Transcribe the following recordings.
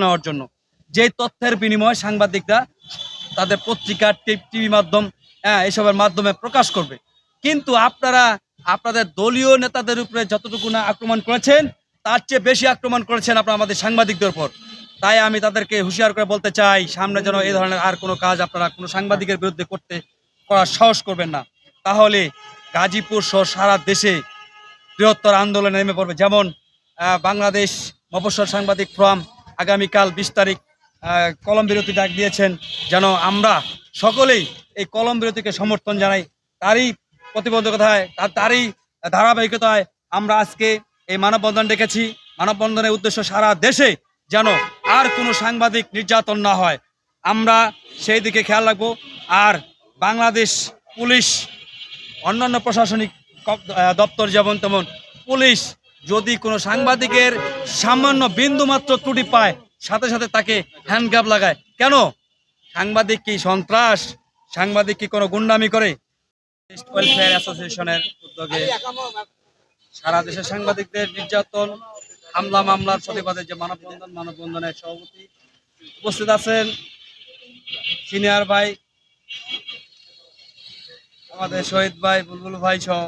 নেওয়ার জন্য। যে তথ্যের বিনিময়ে সাংবাদিকরা তাদের পত্রিকা টিভি মাধ্যম হ্যাঁ এসবের মাধ্যমে প্রকাশ করবে। কিন্তু আপনারা, আপনাদের দলীয় নেতাদের উপরে যতটুকু না আক্রমণ করেছেন, তার চেয়ে বেশি আক্রমণ করেছেন আপনারা আমাদের সাংবাদিকদের উপর। তাই আমি তাদেরকে হুঁশিয়ার করে বলতে চাই, সামনে যেন এই ধরনের আর কোনো কাজ আপনারা কোনো সাংবাদিকের বিরুদ্ধে করতে, করার সাহস করবেন না। তাহলে গাজীপুর সহ সারা দেশে বৃহত্তর আন্দোলনে নেমে পড়বে। যেমন বাংলাদেশ মফস্বল সাংবাদিক ফোরাম আগামীকাল বিশ তারিখ কলম বিরতি ডাক দিয়েছেন যেন আমরা সকলেই এই কলম বিরতিকে সমর্থন জানাই। তারই প্রতিবন্ধকতায়, তার, তারই ধারাবাহিকতায় আমরা আজকে এই মানববন্ধন ডেকেছি। মানববন্ধনের উদ্দেশ্য সারা দেশে যেন আর কোনো সাংবাদিক নির্যাতন না হয়। আমরা সেই দিকে খেয়াল রাখব। আর বাংলাদেশ পুলিশ, অন্যান্য প্রশাসনিক দপ্তর যেমন তেমন পুলিশ যদি কোনো সাংবাদিকের সামান্য বিন্দু মাত্র ত্রুটি পায়, সাথে সাথে তাকে হ্যান্ডগ্রাফ লাগায়। কেন? সাংবাদিক কি সন্ত্রাস? সাংবাদিক কি কোনো গুন্ডামি করে? ওয়েলফেয়ার অ্যাসোসিয়েশনের উদ্যোগে সারা দেশের সাংবাদিকদের নির্যাতন, হামলা, মামলার প্রতিবাদে যে মানববন্ধন, মানববন্ধনের সভাপতি উপস্থিত আছেন সিনিয়র ভাই, আমাদের শহীদ ভাই, বুলবুল ভাই সহ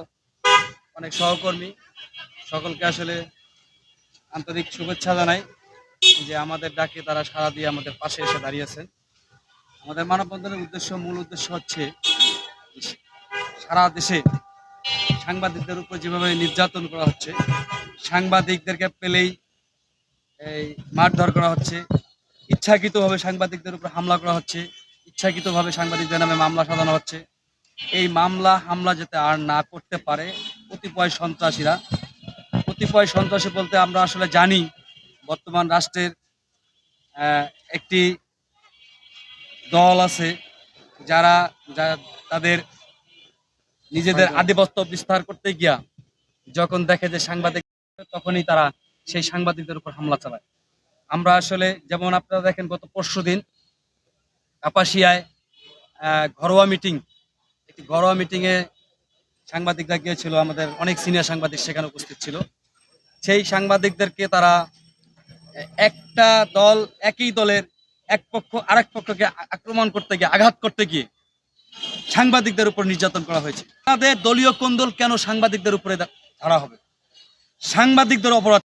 অনেক সহকর্মী। সকলকে আসলে আন্তরিক শুভেচ্ছা জানাই যে আমাদের ডাকে তারা সাড়া দিয়ে আমাদের পাশে এসে দাঁড়িয়েছেন আমাদের মানববন্ধনের উদ্দেশ্য, মূল উদ্দেশ্য হচ্ছে সারা দেশে সাংবাদিকদের উপর যেভাবে নির্যাতন করা হচ্ছে, সাংবাদিকদেরকে পেলেই এই মারধর করা হচ্ছে, ইচ্ছাকৃতভাবে সাংবাদিকদের উপর হামলা করা হচ্ছে, ইচ্ছাকৃতভাবে সাংবাদিকদের নামে মামলা সাজানো হচ্ছে। এই মামলা, হামলা যাতে আর না করতে পারে, কতিপয় সন্ত্রাসীরা কতিপয় সন্ত্রাসী বলতে আমরা আসলে জানি বর্তমান রাষ্ট্রের একটি দল আছে যারা তাদের নিজেদের আধিপত্য বিস্তার করতে গিয়া যখন দেখে যে সাংবাদিক তখনই তারা সেই সাংবাদিকদের উপর হামলা চালায়। আমরা আসলে যেমন আপনারা দেখেন গত পরশু দিন কাপাসিয়ায় আহ, ঘরোয়া মিটিং একটি ঘরোয়া মিটিংয়ে সাংবাদিকরা গিয়েছিল আমাদের অনেক সিনিয়র সাংবাদিক সেখানে উপস্থিত ছিল। সেই সাংবাদিকদেরকে তারা একটা দল, একই দলের এক পক্ষ, আরেক পক্ষকে আক্রমণ করতে গিয়ে, আঘাত করতে গিয়ে সাংবাদিকদের উপর নির্যাতন করা হয়েছে। তাদের দলীয় কোন্দল কেন সাংবাদিকদের উপরে ধরা হবে? সাংবাদিকদের অপরাধ